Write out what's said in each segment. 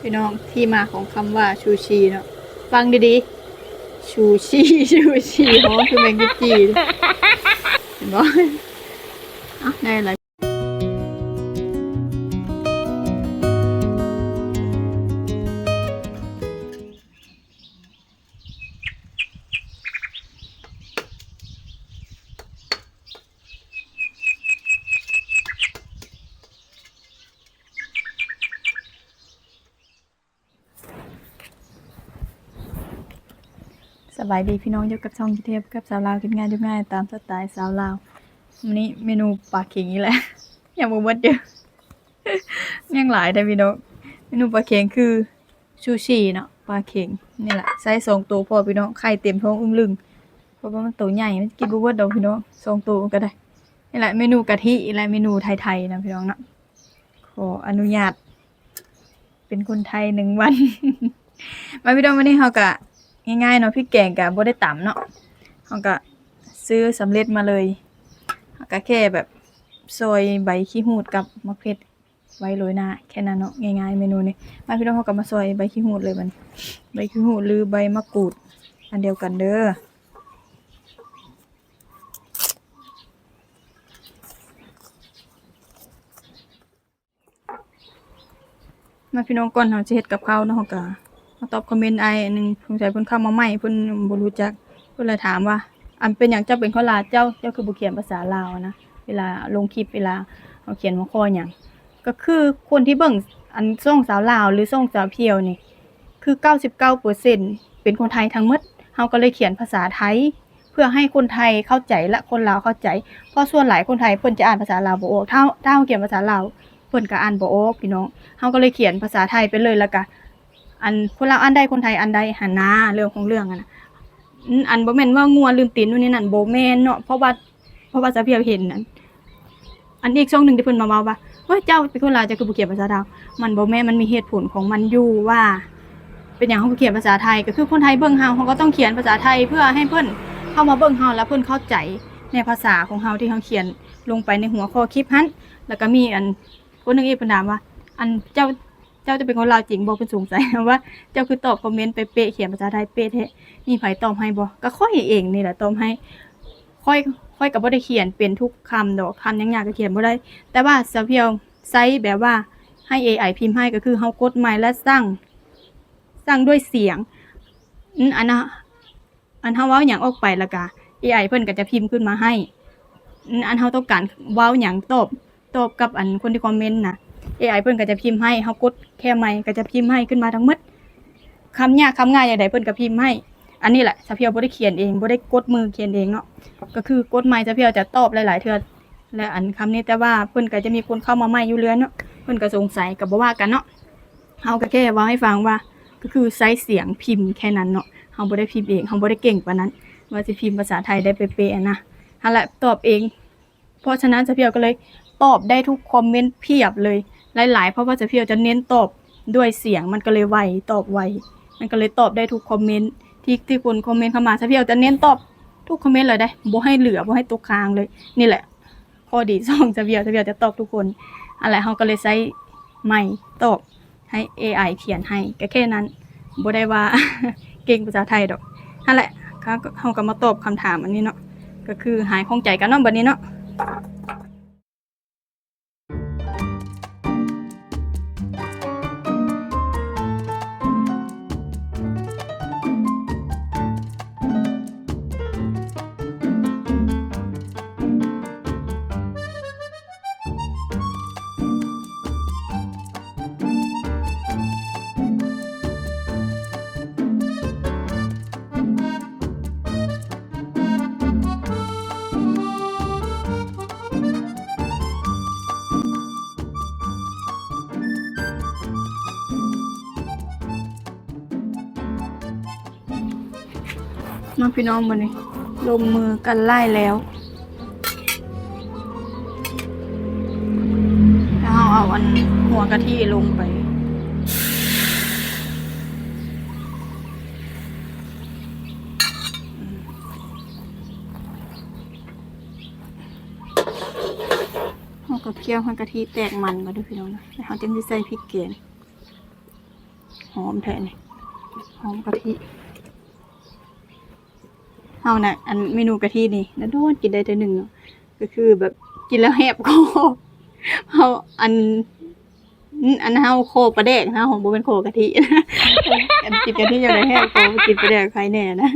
พี่น้องที่มาของคำว่าชูชีเนาะฟังดีๆ ชูชีชูชีเพราะคือแมงกุจีเห็นบ่อะได้อะไร บายดีพี่น้องอยู่กับช่องกิเทพกับสาวลาวกินง่ายยกง่ายตามสไตล์สาวลาววันนี้เมนูปลาเข็งนี่แหละ อยังบ่หมดเยอะยังหลายแต่พี่น้องเมนูปลาเข็งคือชูชีเนาะปลาเข็งนี่แหละใส่สองตัวพอพี่น้องไข่เต็มท้องอึ้งลึงเพราะว่ามันตัวใหญ่มันกินบ่เบิดดอกพี่น้องสองตัวก็ได้นี่แหละเมนูกะทิและเมนูไทยๆนะพี่น้องเนาะขออนุญาต เป็นคนไทยหนึ่งวันมาพี่น้องวันนี้เฮากะ ง่ายๆเนาะพี่แกงกะบ่ได้ต่ำเนาะเฮากะซื้อสำเร็จมาเลยเฮากะแค่แบบซอยใบขี้หูดกับมะเขือไว้โรยหน้าแค่นั้นเนาะง่ายๆเมนูนี้มาพี่น้องเฮากะมาซอยใบขี้หูดเลยมันใบขี้หูดหรือใบมะกรูด อันเดียวกันเด้อมาพี่น้องก่อนเฮาสิเฮ็ดกับข้าวเนาะเฮากะ มาตอบคอมเมนต์ไอ้หนึ่งสงสัยเพิ่นเข้ามาใหม่เพิ่นบ่รู้จักเพิ่นเลยถามว่า อันเป็นหยังเจ้าเป็นข้อลาเจ้าเจ้าคือบ่เขียนภาษาลาวนะเวลาลงคลิปเวลาเอาเขียนหัวข้อหยังก็คือคนที่เบิ่งอันส่งสาวลาวหรือส่งสาวเพียวนี่คือ 99%เป็นคนไทยทั้งหมดเฮาก็เลยเขียนภาษาไทย เพื่อให้คนไทยเข้าใจและคนลาวเข้าใจ เพราะส่วนหลายคนไทยเพิ่นจะอ่านภาษาลาวบ่ออกถ้าถ้าเฮาเขียนภาษาลาวเพิ่นก็อ่านบ่ออกพี่น้องเฮาก็เลยเขียนภาษาไทยไปเลยแล้วก็ อันคนลาวอันใดคนไทยอันใดหันหน้าเรื่องของเรื่องอะนะอืมอันบ่แม่นว่างัวลืมตีนนู่นนี่นั่นบ่แม่นเนาะเพราะว่าเพราะว่าจะเพียวเห็นนั่นอันอีกช่องหนึ่งที่เพิ่นมาเว้าว่าเฮ้ยเจ้าเป็นคนลาวเจ้าคือบ่เขียนภาษาดาวมันบ่แม่นมันมีเหตุผลของมันอยู่ว่า เป็นหยังเฮาบ่เขียนภาษาไทยก็คือคนไทยเบิ่งเฮาเฮาก็ต้องเขียนภาษาไทยเพื่อให้เพิ่นเข้ามาเบิ่งเฮาแล้วเพิ่นเข้าใจในภาษาของเฮาที่เฮาเขียนลงไปในหัวข้อคลิปหั้นแล้วก็มีอันคนหนึงอีกเพิ่นถามว่า อันเจ้า จ้าจะเป็นคนลาวจริงบ่เพิ่นสงสัยว่า เจ้าคือตอบคอมเมนต์ไปเป๊ะเขียนภาษาไทยเป๊ะแท้มีไผตอบให้บ่ก็ค่อยเองนี่แหละตอบให้ ค่อยค่อยก็บ่ได้เขียนเป็นทุกคำดอกคำยากๆก็เขียนบ่ได้ แต่ว่าสเพียวไซส์แบบว่าให้ AI พิมพ์ให้ก็คือเฮากดไมค์และสร้างสร้างด้วยเสียงอันนะอันเฮาเว้าหยังออกไปล้วก็ AI เพิ่นก็จะพิมพ์ขึ้นมาให้ อันเฮาต้องการเว้าหยังตอบตอบกับอันคนที่คอมเมนต์น่ะ AI เพิ่นก็จะพิมพ์ให้เฮากดแค่ไมค์ก็จะพิมพ์ให้ขึ้นมาทั้งหมดคำยากคำง่ายอย่างใดเพิ่นก็พิมพ์ให้ อันนี้แหละสะเพียวบ่ได้เขียนเองบ่ได้กดมือเขียนเองเนาะก็คือกดไมค์สะเพียวจะตอบหลายๆเทื่อและอันคำนี้แต่ว่าเพิ่นก็จะมีคนเข้ามาใหม่อยู่เรื่อยเนาะเพิ่นก็สงสัยก็บ่ว่ากันเนาะเฮาก็แค่เว้าให้ฟังว่า ก็คือใช้เสียงพิมพ์แค่นั้นเนาะเฮาบ่ได้พิมพ์เองเฮาบ่ได้เก่งปานนั้น ว่าสิพิมพ์ภาษาไทยได้เป๊ะๆนะนั่นแหละตอบเอง เพราะฉะนั้นสะเพียวก็เลยตอบได้ทุกคอมเมนต์เพียบเลย หลายๆ เพราะว่าจะเพียวจะเน้นตอบด้วยเสียงมันก็เลยไวตอบไวมันก็เลยตอบได้ทุกคอมเมนต์ที่ที่คนคอมเมนต์เข้ามาจะเพียวจะเน้นตอบทุกคอมเมนต์เลยได้บ่ให้เหลือบ่ให้ตกค้างเลย นี่แหละข้อดีสองจะเพียวจะเพียวจะตอบทุกคนอะไรเฮาก็เลยใช้ไมค์ตอบให้ AI เขียนให้ก็แค่นั้นบ่ได้ว่าเก่งภาษาไทยดอกนั่นแหละเขาก็เฮาก็มาตอบคำถามอันนี้เนาะก็คือหายข้องใจกันเนาะบัดนี้เนาะ มาพี่น้องมานี่ลงมือกันไล่แล้วแล้วเอาเอาอันหัวกะทิลงไปหัวกระเทียมหัวกะทิแตกมันมาด้วยพี่น้องนะแล้วเขาจึงจะใส่พริกแกงหอมแทนหอมกะทิาน่ะอันเมนูกะทินี่แล้วโดนกินได้แต่หนึ่งก็คือแบบกินแล้วแหบคอเฮาอันอันเฮาโคปลาแดกนะของบ่เป็นโคกะทิอันกินกะทิอย่างไรแหบคอบ่กินปลาแดกใครแน่นะ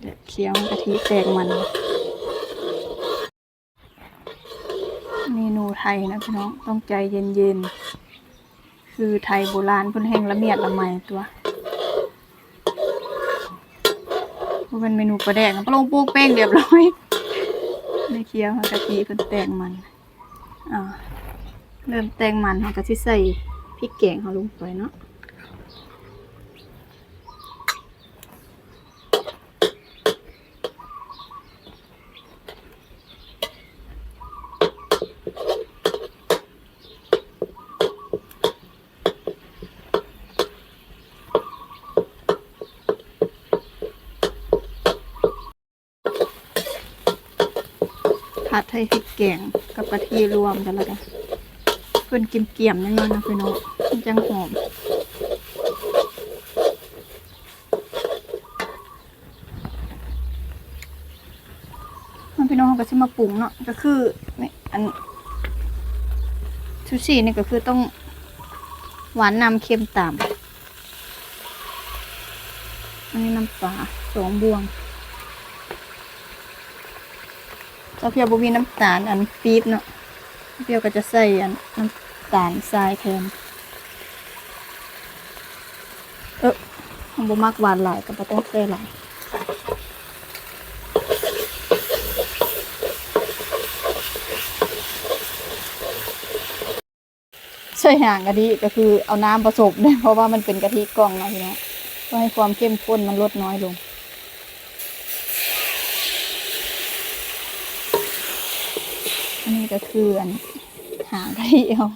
เดี๋ยวเคี้ยวกะทิแตกมันเมนูไทยนะพี่น้องต้องใจเย็นๆคือไทยโบราณเพิ่นแห้งละเมียดละไมตัว บ่เป็นเมนูปลาแดกปลาลงปูกแป้งเรียบร้อยไม่เคี้ยวเขากะทิเพิ่นแตงมันอ่าเริ่มแตงมันเขาก็สิใส่พริกแกงเขาลงไปเนาะ ผัดให้พริกแกงกับกะทิรวมกันแล้วกันเพิ่อนกิมเกี่ยมๆแน่นอนนะพี่น้องมันจังหอมมันพี่น้องเขาก็สิมาปรุงเนาะก็คือนี่อันซูชินี่ก็คือต้องหวานนำเค็มต่ำอันนี้น้ำปลาสองบวง ถ้า เพียวบ่มีน้ำตาลอันปี๊บเนาะเพียวก็จะใส่อันน้ำตาลทรายแทนเออผมบ่มักหวานหลายก็บ่ต้องใส่หลายใส่ห่างกะทิก็คือเอาน้ำผสมด้วยเพราะว่ามันเป็นกะทิกล่องเนาะพี่น้องเพื่อให้ความเข้มข้นมันลดน้อยลง อันนี้ก็คืออันหางกะทิเอา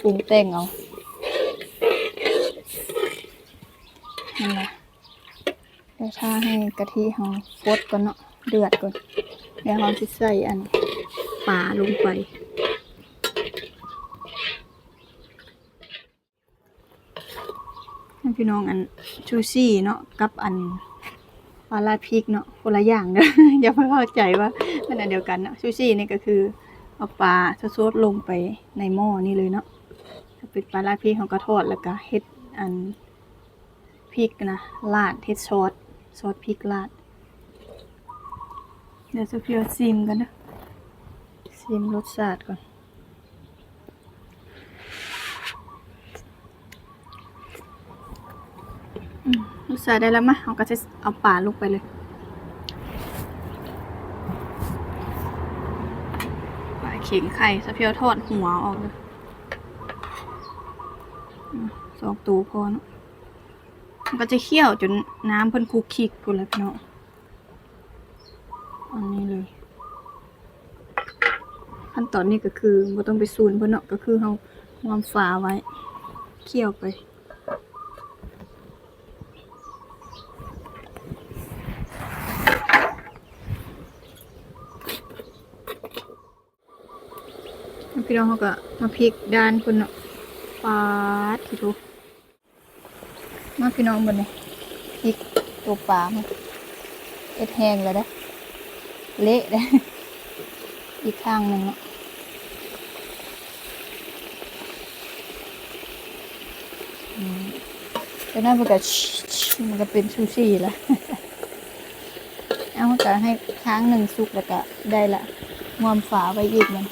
ปรุงแต่งเอานั่นแหละเดี๋ยวถ้าให้กะทิเราฟดก่อนเนาะเดือดก่อนเดี๋ยวเราจะใส่อันปลาลงไปพี่น้องอันชูซี่เนาะกับอันปลาลาพริกเนาะคนละอย่างเด้ออย่าเพิ่งเข้าใจว่ามันอันเดียวกันเนาะชูซี่นี่ก็คือ เอาปลาซดๆลงไปในหม้อนี่เลยเนาะถ้าเป็นปลาลาดพริกเขาก็ทอดแล้วก็เฮ็ดอันพริกนะราดเฮ็ดซอสซอสพริกราด เดี๋ยวจะเพียวซิมกันนะซิมรสชาติก่อนลูกสาวได้แล้วมะเราก็จะเอาป่าลงไปเลยป่า เข่งไข่สะเพียวทอดหัวออกเลยสองตูพอนะมันก็จะเคี่ยวจนน้ำเพิ่นคุกคิกพุ่นแล้วพี่น้องอันนี้เลย ขั้นตอนนี้ก็คือบ่ต้องไปซูนเพิ่นเนาะก็คือเราวามฝาไว้ เคี่ยวไป พี่น้องเขาก็มาพลิกด้านคนเนาะปาดทีทุกมาพี่น้องบนนี้พลิกตัวปลามันเอ็ดแห้งแล้วนะเละนะอีกข้างหนึ่งเนาะอืมแต่นั่นมันก็มันก็เป็นซูชิล้วเอามันก็ให้ค้างหนึ่งสุกแล้วก็ได้ละงอมฝาไว้อีกมัน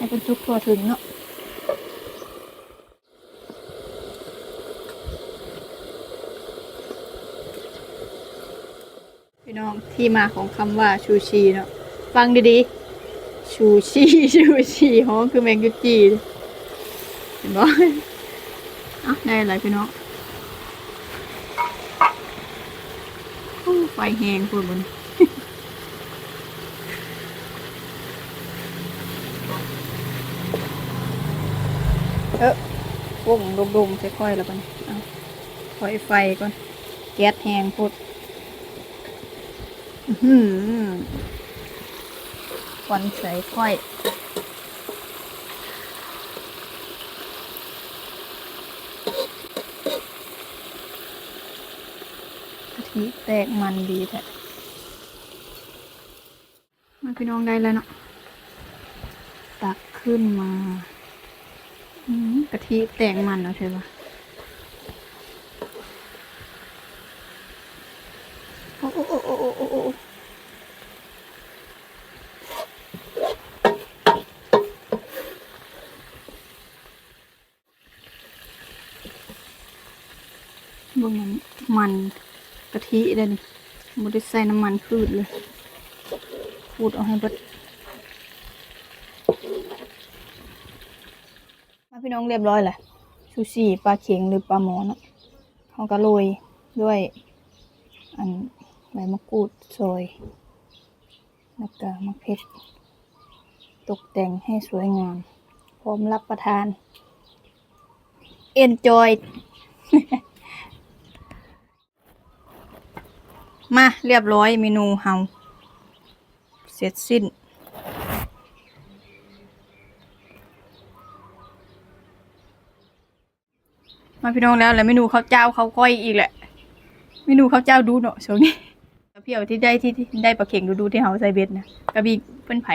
ให้เป็นทุกทั่วถึงเนาะพี่น้องที่มาของคำว่าชูชีเนาะฟังดีๆ ชูชีชูชีหอมคือแมงกุจีเห็นบ่อะได้อะไรพี่น้องไฟแหงพูดบน เออปุ่มดุมๆใส่ค่อยแล้วกันเอาคอยไฟก่อนแก๊สแห้งพุดหืมควันใส่ค่อยกะทิแตกมันดีแท้มาพี่น้องได้แล้วเนาะ ตักขึ้นมาอกะทิแตกมันเนาะใช่ปะโอ้โอ้โอ้โอ้โอ้โอ้โอ้เบงมันมันกะทิเลยนี่บไดใส่น้ำมันพืชเลยพูดเอาให้เบิด มา พี่น้องเรียบร้อยแหละซูชิปลาเข็งหรือปลาหมอเนาะเขาก็โรยด้วย อันใบมะกรูดซอยแล้วก็มะเขือตกแต่งให้สวยงาม พร้อมรับประทาน enjoy มาเรียบร้อยเมนูเฮาเสร็จสิ้น มาพี่น้องแล้วแล้วเมนูข้าวเจ้าข้าวก้อยอีกแหละเมนูข้าวเจ้าดูเนาะช่วงนี้เพี่ยวที่ได้ที่ได้ปลาเข่งดูดูที่เฮาใส่เบ็ดนะก็มีเพิ่นไผ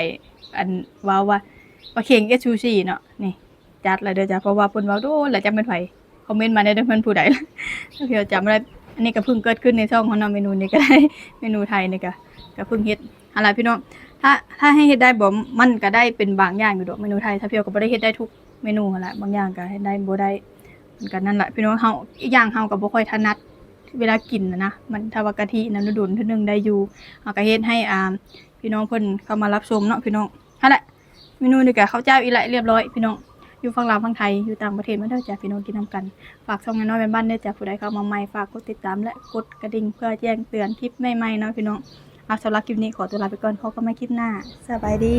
อันว้าวว่าปลาเข่งเอชูชีเนาะนี่จัดเลยเด้อจ้ะเพราะว่าเพิ่นว้าโดนแล้วจำเป็นไผคอมเมนต์มาได้เด้อเพิ่นผู้ใดถ้าเพี่ยวจำได้อันนี้ก็เพิ่งเกิดขึ้นในช่องของเราเมนูนี้ก็ได้เมนูไทยนี่ก็ก็เพิ่งเฮ็ดอะไรพี่น้องถ้าถ้าให้เฮ็ดได้บ่มันก็ได้เป็นบางอย่างอยู่ดอกเมนูไทยถ้าเพี่ยวก็บ่ได้เฮ็ดได้ทุกเมนูนั่นแหละบางอย่างก็เฮ็ดได้บ่ได้ มือนกันนั่นแหละพี่น้องเฮาอีกอย่างเฮาก็บ่ค่อยถนัดเวลากินนะนะมันถ้าว่ากะทินั้นดุนเทื่อนึงได้อยู่เฮาก็เฮ็ดให้อ่าพี่น้องเพิ่นเข้ามารับชมเนาะพี่น้องนั่นแหละเมนูนี่ก็ข้าวเจ้าอีหละเรียบร้อยพี่น้องอยู่ฝั่งลาวฝั่งไทยอยู่ต่างประเทศมาเด้อจ้ะพี่น้องกินนํกันฝากช่องน้อยๆเป็นบ้านเด้อจ้ะผู้ใดเข้ามาใหม่ฝากกดติดตามและกดกระดิ่งเพื่อแจ้งเตือนคลิปใหม่ๆเนาะพี่น้องเอาสำหรับคลิปนี้ขอตัวลาไปก่อนพบกันใหม่คลิปหน้าสบายดี